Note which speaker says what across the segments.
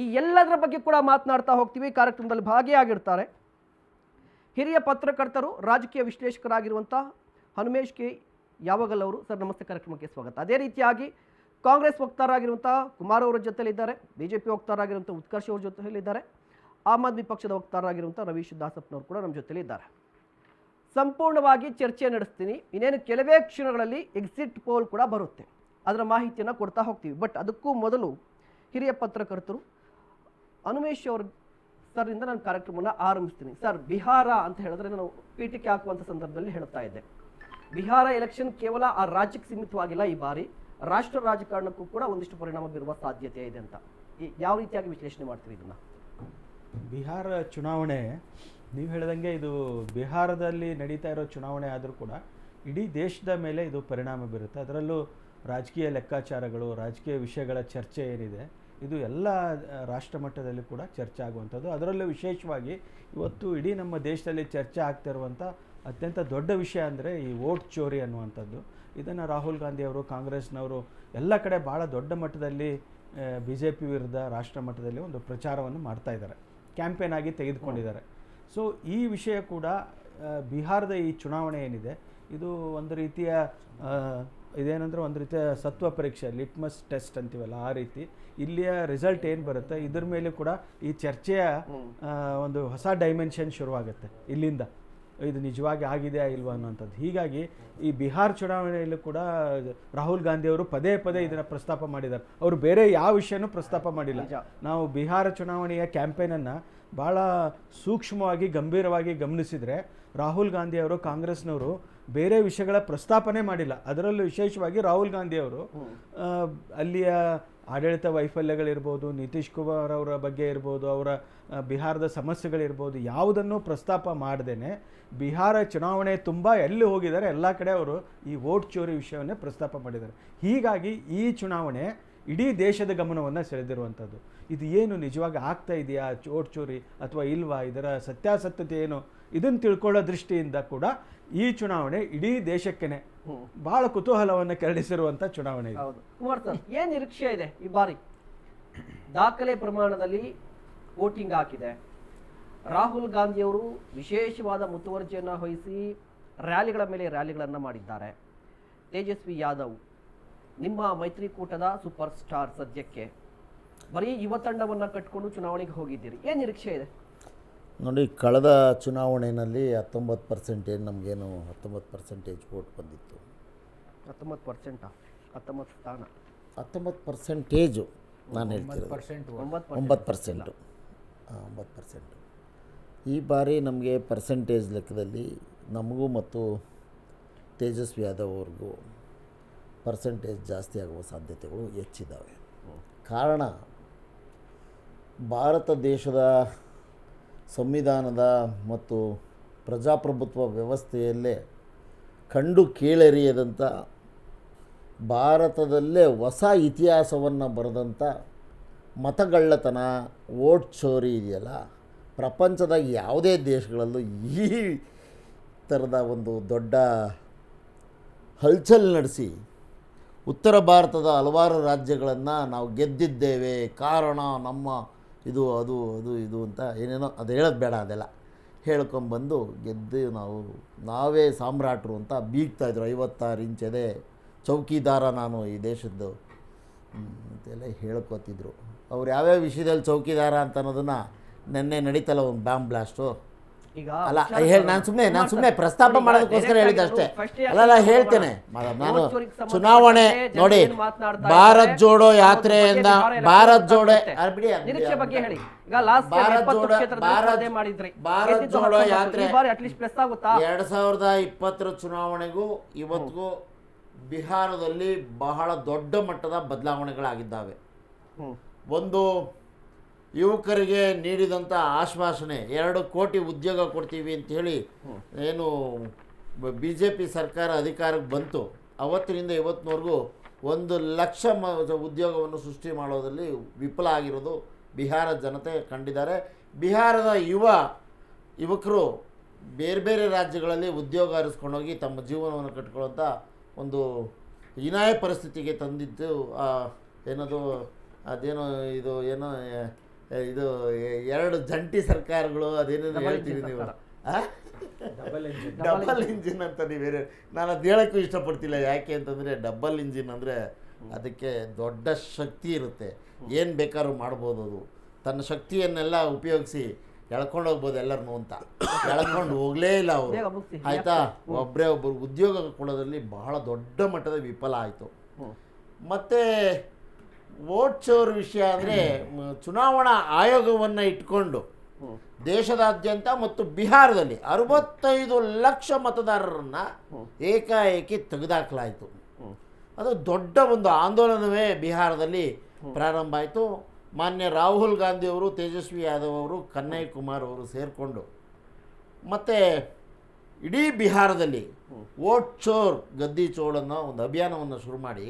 Speaker 1: ಈ ಎಲ್ಲದರ ಬಗ್ಗೆ ಕೂಡ ಮಾತನಾಡ್ತಾ ಹೋಗ್ತೀವಿ. ಕಾರ್ಯಕ್ರಮದಲ್ಲಿ ಭಾಗಿಯಾಗಿರ್ತಾರೆ. ಹಿರಿಯ ಪತ್ರಕರ್ತರು, ರಾಜಕೀಯ ವಿಶ್ಲೇಷಕರಾಗಿರುವಂಥ ಹನುಮೇಶ್ ಕೆ ಯಾವಾಗಲ್ ಅವರು. ಸರ್, ನಮಸ್ತೆ. ಕಾರ್ಯಕ್ರಮಕ್ಕೆ ಸ್ವಾಗತ. ಅದೇ ರೀತಿಯಾಗಿ ಕಾಂಗ್ರೆಸ್ ವಕ್ತಾರರಾಗಿರುವಂಥ ಕುಮಾರ್ ಅವರ ಜೊತೆಲಿದ್ದಾರೆ ಬಿ ಜೆ ಪಿ ವಕ್ತಾರರಾಗಿರುವಂಥ ಉತ್ಕರ್ಷ್ ಅವ್ರ ಜೊತೆಲಿದ್ದಾರೆ ಆಮ್ ಆದ್ಮಿ ಪಕ್ಷದ ವಕ್ತಾರರಾಗಿರುವಂಥ ರವೀಶ್ ದಾಸಪ್ಪನವರು ಕೂಡ ನಮ್ಮ ಜೊತೆಲಿದ್ದಾರೆ ಸಂಪೂರ್ಣವಾಗಿ ಚರ್ಚೆ ನಡೆಸ್ತೀನಿ. ಇನ್ನೇನು ಕೆಲವೇ ಕ್ಷಣಗಳಲ್ಲಿ ಎಕ್ಸಿಟ್ ಪೋಲ್ ಕೂಡ ಬರುತ್ತೆ. ಅದರ ಮಾಹಿತಿಯನ್ನು ಕೊಡ್ತಾ ಹೋಗ್ತೀವಿ. ಬಟ್ ಅದಕ್ಕೂ ಮೊದಲು ಹಿರಿಯ ಪತ್ರಕರ್ತರು ಅನುಮೇಶ್ ಅವ್ರ ಸರ್ನಿಂದ ನಾನು ಕಾರ್ಯಕ್ರಮವನ್ನು ಆರಂಭಿಸ್ತೀನಿ. ಸರ್ ಬಿಹಾರ ಅಂತ ಹೇಳಿದ್ರೆ ನಾನು ಪೀಠಕ್ಕೆ ಹಾಕುವಂಥ ಸಂದರ್ಭದಲ್ಲಿ ಹೇಳ್ತಾ ಇದ್ದೆ. ಬಿಹಾರ ಎಲೆಕ್ಷನ್ ಕೇವಲ ಆ ರಾಜ್ಯಕ್ಕೆ ಸೀಮಿತವಾಗಿಲ್ಲ ಈ ಬಾರಿ. ರಾಷ್ಟ್ರ ರಾಜಕಾರಣಕ್ಕೂ ಕೂಡ ಒಂದಿಷ್ಟು ಪರಿಣಾಮ ಬೀರುವ ಸಾಧ್ಯತೆ ಇದೆ ಅಂತ. ಈ- ಯಾವ ರೀತಿಯಾಗಿ ವಿಶ್ಲೇಷಣೆ ಮಾಡ್ತೀರಿ ಇದನ್ನ?
Speaker 2: ಬಿಹಾರ ಚುನಾವಣೆ, ನೀವು ಹೇಳ್ದಂಗೆ ಇದು ಬಿಹಾರದಲ್ಲಿ ನಡೀತಾ ಇರೋ ಚುನಾವಣೆ ಆದರೂ ಕೂಡ ಇಡೀ ದೇಶದ ಮೇಲೆ ಇದು ಪರಿಣಾಮ ಬೀರುತ್ತೆ. ಅದರಲ್ಲೂ ರಾಜಕೀಯ ಲೆಕ್ಕಾಚಾರಗಳು, ರಾಜಕೀಯ ವಿಷಯಗಳ ಚರ್ಚೆ ಏನಿದೆ ಇದು ಎಲ್ಲ ರಾಷ್ಟ್ರ ಮಟ್ಟದಲ್ಲಿ ಕೂಡ ಚರ್ಚೆ ಆಗುವಂಥದ್ದು. ಅದರಲ್ಲೂ ವಿಶೇಷವಾಗಿ ಇವತ್ತು ಇಡೀ ನಮ್ಮ ದೇಶದಲ್ಲಿ ಚರ್ಚೆ ಆಗ್ತಿರುವಂಥ ಅತ್ಯಂತ ದೊಡ್ಡ ವಿಷಯ ಅಂದರೆ ಈ ವೋಟ್ ಚೋರಿ ಅನ್ನುವಂಥದ್ದು. ಇದನ್ನು ರಾಹುಲ್ ಗಾಂಧಿಯವರು ಕಾಂಗ್ರೆಸ್ನವರು ಎಲ್ಲ ಕಡೆ ಭಾಳ ದೊಡ್ಡ ಮಟ್ಟದಲ್ಲಿ ಬಿ ಜೆ ಪಿ ವಿರುದ್ಧ ರಾಷ್ಟ್ರ ಮಟ್ಟದಲ್ಲಿ ಒಂದು ಪ್ರಚಾರವನ್ನು ಮಾಡ್ತಾ ಇದ್ದಾರೆ. ಕ್ಯಾಂಪೇನ್ ಆಗಿ ತೆಗೆದುಕೊಂಡಿದ್ದಾರೆ. ಸೊ, ಈ ವಿಷಯ ಕೂಡ ಬಿಹಾರದ ಈ ಚುನಾವಣೆ ಏನಿದೆ, ಇದು ಒಂದು ರೀತಿಯ ಇದೇನಂದ್ರೆ ಒಂದು ರೀತಿಯ ಸತ್ವ ಪರೀಕ್ಷೆ ಲಿಟ್ಮಸ್ ಟೆಸ್ಟ್ ಅಂತೀವಲ್ಲ ಆ ರೀತಿ. ಇಲ್ಲಿಯ ರಿಸಲ್ಟ್ ಏನು ಬರುತ್ತೆ? ಇದ್ರ ಮೇಲೆ ಕೂಡ ಈ ಚರ್ಚೆಯ ಒಂದು ಹೊಸ ಡೈಮೆನ್ಷನ್ ಶುರುವಾಗುತ್ತೆ ಇಲ್ಲಿಂದ. ಇದು ನಿಜವಾಗಿ ಆಗಿದೆಯಾ ಇಲ್ವಾ ಅನ್ನೋಂಥದ್ದು. ಹೀಗಾಗಿ ಈ ಬಿಹಾರ್ ಚುನಾವಣೆಯಲ್ಲೂ ಕೂಡ ರಾಹುಲ್ ಗಾಂಧಿ ಅವರು ಪದೇ ಪದೇ ಇದನ್ನು ಪ್ರಸ್ತಾಪ ಮಾಡಿದ್ದಾರೆ. ಅವರು ಬೇರೆ ಯಾವ ವಿಷಯನೂ ಪ್ರಸ್ತಾಪ ಮಾಡಿಲ್ಲ. ನಾವು ಬಿಹಾರ ಚುನಾವಣೆಯ ಕ್ಯಾಂಪೇನನ್ನು ಭಾಳ ಸೂಕ್ಷ್ಮವಾಗಿ ಗಂಭೀರವಾಗಿ ಗಮನಿಸಿದರೆ ರಾಹುಲ್ ಗಾಂಧಿ ಅವರು ಕಾಂಗ್ರೆಸ್ನವರು ಬೇರೆ ವಿಷಯಗಳ ಪ್ರಸ್ತಾಪನೆ ಮಾಡಿಲ್ಲ. ಅದರಲ್ಲೂ ವಿಶೇಷವಾಗಿ ರಾಹುಲ್ ಗಾಂಧಿ ಅವರು ಆ, ಅಲ್ಲಿಯ ಆಡಳಿತ ವೈಫಲ್ಯಗಳಿರ್ಬೋದು ನಿತೀಶ್ ಕುಮಾರ್ ಅವರ ಬಗ್ಗೆ ಇರ್ಬೋದು ಅವರ ಬಿಹಾರದ ಸಮಸ್ಯೆಗಳಿರ್ಬೋದು ಯಾವುದನ್ನು ಪ್ರಸ್ತಾಪ ಮಾಡದೇನೆ ಬಿಹಾರ ಚುನಾವಣೆ ತುಂಬ ಎಲ್ಲಿ ಹೋಗಿದ್ದಾರೆ ಎಲ್ಲ ಕಡೆ ಅವರು ಈ ವೋಟ್ ಚೋರಿ ವಿಷಯವನ್ನೇ ಪ್ರಸ್ತಾಪ ಮಾಡಿದ್ದಾರೆ. ಹೀಗಾಗಿ ಈ ಚುನಾವಣೆ ಇಡೀ ದೇಶದ ಗಮನವನ್ನು ಸೆಳೆದಿರುವಂಥದ್ದು. ಇದು ಏನು ನಿಜವಾಗಿ ಆಗ್ತಾ ಇದೆಯಾ ಚೋಟ್ ಚೋರಿ ಅಥವಾ ಇಲ್ವಾ ಇದರ ಸತ್ಯಾಸತ್ಯತೆ ಏನು? ಇದನ್ನು ತಿಳ್ಕೊಳ್ಳೋ ದೃಷ್ಟಿಯಿಂದ ಕೂಡ ಈ ಚುನಾವಣೆ ಇಡೀ ದೇಶಕ್ಕೇನೆ ಬಹಳ ಕುತೂಹಲವನ್ನು ಕೆರಳಿಸಿರುವಂಥ ಚುನಾವಣೆ
Speaker 1: ಹೌದು. ಕುಮಾರ್ ಸರ್ ಏನ್ ನಿರೀಕ್ಷೆ ಇದೆ ಈ ಬಾರಿ? ದಾಖಲೆ ಪ್ರಮಾಣದಲ್ಲಿ ವೋಟಿಂಗ್ ಹಾಕಿದೆ. ರಾಹುಲ್ ಗಾಂಧಿಯವರು ವಿಶೇಷವಾದ ಮುತುವರ್ಜಿಯನ್ನು ವಹಿಸಿ ರ್ಯಾಲಿಗಳ ಮೇಲೆ ರ್ಯಾಲಿಗಳನ್ನು ಮಾಡಿದ್ದಾರೆ. ತೇಜಸ್ವಿ ಯಾದವ್ ನಿಮ್ಮ ಮೈತ್ರಿಕೂಟದ ಸೂಪರ್ ಸ್ಟಾರ್ ಸದ್ಯಕ್ಕೆ? ಬರೀ ಯುವ ತಂಡವನ್ನು ಕಟ್ಕೊಂಡು ಚುನಾವಣೆಗೆ ಹೋಗಿದ್ದೀರಿ. ಏನು ನಿರೀಕ್ಷೆ ಇದೆ?
Speaker 3: ನೋಡಿ ಕಳೆದ ಚುನಾವಣೆಯಲ್ಲಿ ಹತ್ತೊಂಬತ್ತು ಪರ್ಸೆಂಟೇಜ್ ನಮಗೇನು ಹತ್ತೊಂಬತ್ತು ಪರ್ಸೆಂಟೇಜ್ ವೋಟ್ ಬಂದಿತ್ತು.
Speaker 1: ಹತ್ತೊಂಬತ್ತು ಪರ್ಸೆಂಟ್? ಹತ್ತೊಂಬತ್ತು ಸ್ಥಾನ?
Speaker 3: ಹತ್ತೊಂಬತ್ತು ಪರ್ಸೆಂಟೇಜು ನಾನು ಹೇಳ್ತಿರೋದು.
Speaker 1: ಒಂಬತ್ತು
Speaker 3: ಒಂಬತ್ತು ಪರ್ಸೆಂಟು. ಒಂಬತ್ತು ಪರ್ಸೆಂಟು. ಈ ಬಾರಿ ನಮಗೆ ಪರ್ಸೆಂಟೇಜ್ ಲೆಕ್ಕದಲ್ಲಿ ನಮಗೂ ಮತ್ತು ತೇಜಸ್ವಿ ಯಾದವ್ ಅವ್ರಿಗೂ ಪರ್ಸೆಂಟೇಜ್ ಜಾಸ್ತಿ ಆಗುವ ಸಾಧ್ಯತೆಗಳು ಹೆಚ್ಚಿದ್ದಾವೆ. ಕಾರಣ, ಭಾರತ ದೇಶದ ಸಂವಿಧಾನದ ಮತ್ತು ಪ್ರಜಾಪ್ರಭುತ್ವ ವ್ಯವಸ್ಥೆಯಲ್ಲೇ ಕಂಡು ಕೇಳರಿಯದಂಥ, ಭಾರತದಲ್ಲೇ ಹೊಸ ಇತಿಹಾಸವನ್ನು ಬರೆದಂಥ ಮತಗಳ್ಳತನ ಓಟ್ ಚೋರಿ ಇದೆಯಲ್ಲ, ಪ್ರಪಂಚದ ಯಾವುದೇ ದೇಶಗಳಲ್ಲೂ ಈ ಥರದ ಒಂದು ದೊಡ್ಡ ಹಲ್ಚಲ್ ನಡೆಸಿ ಉತ್ತರ ಭಾರತದ ಹಲವಾರು ರಾಜ್ಯಗಳನ್ನು ನಾವು ಗೆದ್ದಿದ್ದೇವೆ. ಕಾರಣ ನಮ್ಮ ಇದು, ಅದು ಅದು, ಇದು ಅಂತ ಏನೇನೋ ಅದು ಹೇಳೋದು ಬೇಡ ಅದೆಲ್ಲ. ಹೇಳ್ಕೊಂಬಂದು ಗೆದ್ದು ನಾವು, ನಾವೇ ಸಾಮ್ರಾಟರು ಅಂತ ಬೀಗ್ತಾಯಿದ್ರು ಐವತ್ತಾರು ಇಂಚದೆ ಚೌಕಿದಾರ ನಾನು ಈ ದೇಶದ್ದು. ಅಂತೆಲ್ಲ ಹೇಳ್ಕೊತಿದ್ರು. ಅವ್ರು ಯಾವ್ಯಾವ ವಿಷಯದಲ್ಲಿ ಚೌಕಿದಾರ ಅಂತ ಅನ್ನೋದನ್ನು ನೆನ್ನೆ ನಡೀತಲ್ಲ ಒಂದು ಬ್ಯಾಂಬ್ ಬ್ಲಾಸ್ಟು? ಅಲ್ಲ ಹೇಳಿ ನಾನು ಸುಮ್ಮನೆ ನಾನು ಸುಮ್ಮನೆ ಪ್ರಸ್ತಾಪ ಮಾಡೋದಕ್ಕೋಸ್ಕರ ಹೇಳಿದ್ದೆ ಅಷ್ಟೇ.
Speaker 1: ಅಲ್ಲ
Speaker 3: ಹೇಳ್ತೇನೆ. ನಾನು ಚುನಾವಣೆ ನೋಡಿ ಭಾರತ್ ಜೋಡೋ ಯಾತ್ರೆಯಿಂದ ಭಾರತ್ ಜೋಡೋ ಬಿಡಿ,
Speaker 1: ನಿರೀಕ್ಷೆ ಬಗ್ಗೆ ಹೇಳಿ. ಈಗ ಲಾಸ್ಟ್
Speaker 3: ಭಾರತ್ ಜೋಡೋ-
Speaker 1: ಕ್ಷೇತ್ರದಲ್ಲಿ
Speaker 3: ಭಾರತ್-
Speaker 1: ಮಾಡಿದ್ರಿ.
Speaker 3: ಭಾರತ್ ಜೋಡೋ ಯಾತ್ರೆ
Speaker 1: ಈ ಬಾರಿ ಅಟ್ಲೀಸ್ಟ್ ಪ್ಲಸ್ ಆಗುತ್ತಾ?
Speaker 3: ಎರಡು ಸಾವಿರದ ಇಪ್ಪತ್ತರ ಚುನಾವಣೆಗೂ ಇವತ್ತಿಗೂ ಬಿಹಾರದಲ್ಲಿ ಬಹಳ ದೊಡ್ಡ ಮಟ್ಟದ ಬದಲಾವಣೆಗಳಾಗಿದ್ದಾವೆ. ಒಂದು ಯುವಕರಿಗೆ ನೀಡಿದಂಥ ಆಶ್ವಾಸನೆ ಎರಡು ಕೋಟಿ ಉದ್ಯೋಗ ಕೊಡ್ತೀವಿ ಅಂತ ಹೇಳಿ ಏನು ಬಿ ಜೆ ಪಿ ಸರ್ಕಾರ ಅಧಿಕಾರಕ್ಕೆ ಬಂತು. ಅವತ್ತಿನಿಂದ ಇವತ್ತಿನವರೆಗೂ ಒಂದು ಲಕ್ಷ ಮ ಉದ್ಯೋಗವನ್ನು ಸೃಷ್ಟಿ ಮಾಡೋದರಲ್ಲಿ ವಿಫಲ ಆಗಿರೋದು ಬಿಹಾರ ಜನತೆ ಕಂಡಿದ್ದಾರೆ. ಬಿಹಾರದ ಯುವ ಯುವಕರು ಬೇರೆ ಬೇರೆ ರಾಜ್ಯಗಳಲ್ಲಿ ಉದ್ಯೋಗ ಅರಿಸ್ಕೊಂಡೋಗಿ ತಮ್ಮ ಜೀವನವನ್ನು ಕಟ್ಕೊಳ್ಳೋಂಥ ಒಂದು ಹೀನಾಯ ಪರಿಸ್ಥಿತಿಗೆ ತಂದಿದ್ದು ಆ, ಏನದು ಅದೇನೋ ಇದು ಏನೋ ಇದು ಎರಡು ಜಂಟಿ ಸರ್ಕಾರಗಳು ಅದೇನೇನು ಹೇಳ್ತೀವಿ ನೀವು?
Speaker 2: ಡಬಲ್ ಇಂಜಿನ್
Speaker 3: ಅಂತ ನೀವು ಬೇರೆ ನಾನು ಅದು ಹೇಳೋಕ್ಕೂ ಇಷ್ಟಪಡ್ತಿಲ್ಲ. ಯಾಕೆ ಅಂತಂದರೆ ಡಬಲ್ ಇಂಜಿನ್ ಅಂದರೆ ಅದಕ್ಕೆ ದೊಡ್ಡ ಶಕ್ತಿ ಇರುತ್ತೆ. ಏನು ಬೇಕಾದ್ರೂ ಮಾಡ್ಬೋದು ಅದು. ತನ್ನ ಶಕ್ತಿಯನ್ನೆಲ್ಲ ಉಪಯೋಗಿಸಿ ಎಳ್ಕೊಂಡು ಹೋಗ್ಬೋದು ಎಲ್ಲರನ್ನೂ ಅಂತ. ಎಳ್ಕೊಂಡು ಹೋಗಲೇ ಇಲ್ಲ ಅವರು. ಆಯಿತಾ? ಒಬ್ಬರೇ ಒಬ್ಬರು ಉದ್ಯೋಗ ಕೊಡೋದ್ರಲ್ಲಿ ಬಹಳ ದೊಡ್ಡ ಮಟ್ಟದ ವಿಫಲ ಆಯಿತು. ಮತ್ತು ವೋಟ್ ಚೋರ್ ವಿಷಯ ಅಂದರೆ ಚುನಾವಣಾ ಆಯೋಗವನ್ನು ಇಟ್ಕೊಂಡು. ದೇಶದಾದ್ಯಂತ ಮತ್ತು ಬಿಹಾರದಲ್ಲಿ ಅರವತ್ತೈದು ಲಕ್ಷ ಮತದಾರರನ್ನು ಏಕಾಏಕಿ ತೆಗೆದಾಕಲಾಯಿತು. ಅದು ದೊಡ್ಡ ಒಂದು ಆಂದೋಲನವೇ ಬಿಹಾರದಲ್ಲಿ ಪ್ರಾರಂಭ ಆಯಿತು. ಮಾನ್ಯ ರಾಹುಲ್ ಗಾಂಧಿಯವರು ತೇಜಸ್ವಿ ಯಾದವ್ ಅವರು ಕನ್ನಯ್ಯ ಕುಮಾರ್ ಅವರು ಸೇರಿಕೊಂಡು ಮತ್ತು ಇಡೀ ಬಿಹಾರದಲ್ಲಿ ವೋಟ್ ಚೋರ್ ಗದ್ದಿ ಚೋರ್ ಅನ್ನೋ ಒಂದು ಅಭಿಯಾನವನ್ನು ಶುರು ಮಾಡಿ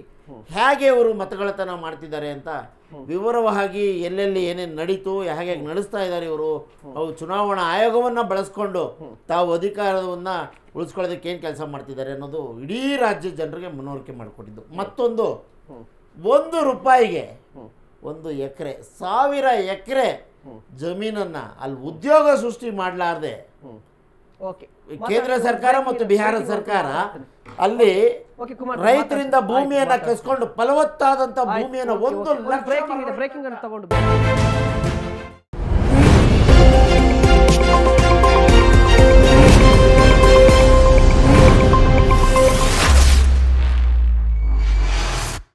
Speaker 3: ಹೇಗೆ ಅವರು ಮತಗಳತನ ಮಾಡ್ತಿದ್ದಾರೆ ಅಂತ ವಿವರವಾಗಿ ಎಲ್ಲೆಲ್ಲಿ ಏನೇನು ನಡೀತು ಹೇಗೆ ನಡೆಸ್ತಾ ಇದ್ದಾರೆ ಇವರು ಅವು ಚುನಾವಣಾ ಆಯೋಗವನ್ನು ಬಳಸ್ಕೊಂಡು ತಾವು ಅಧಿಕಾರವನ್ನು ಉಳಿಸ್ಕೊಳ್ಳೋದಕ್ಕೆ ಏನು ಕೆಲಸ ಮಾಡ್ತಿದ್ದಾರೆ ಅನ್ನೋದು ಇಡೀ ರಾಜ್ಯ ಜನರಿಗೆ ಮನವರಿಕೆ ಮಾಡಿಕೊಟ್ಟಿದ್ದು. ಮತ್ತೊಂದು ಒಂದು ರೂಪಾಯಿಗೆ ಒಂದು ಎಕರೆ ಸಾವಿರ ಎಕರೆ ಜಮೀನನ್ನು ಅಲ್ಲಿ ಉದ್ಯೋಗ ಸೃಷ್ಟಿ ಮಾಡಲಾರ್ದೆ ಕೇಂದ್ರ ಸರ್ಕಾರ ಮತ್ತು ಬಿಹಾರ ಸರ್ಕಾರ ಅಲ್ಲಿ ರೈತರಿಂದ ಭೂಮಿಯನ್ನ ಕಸ್ಕೊಂಡು ಫಲವತ್ತಾದಂತ ಭೂಮಿಯನ್ನು ಒಂದು
Speaker 1: ಬ್ರೇಕಿಂಗ್ ತಗೊಂಡು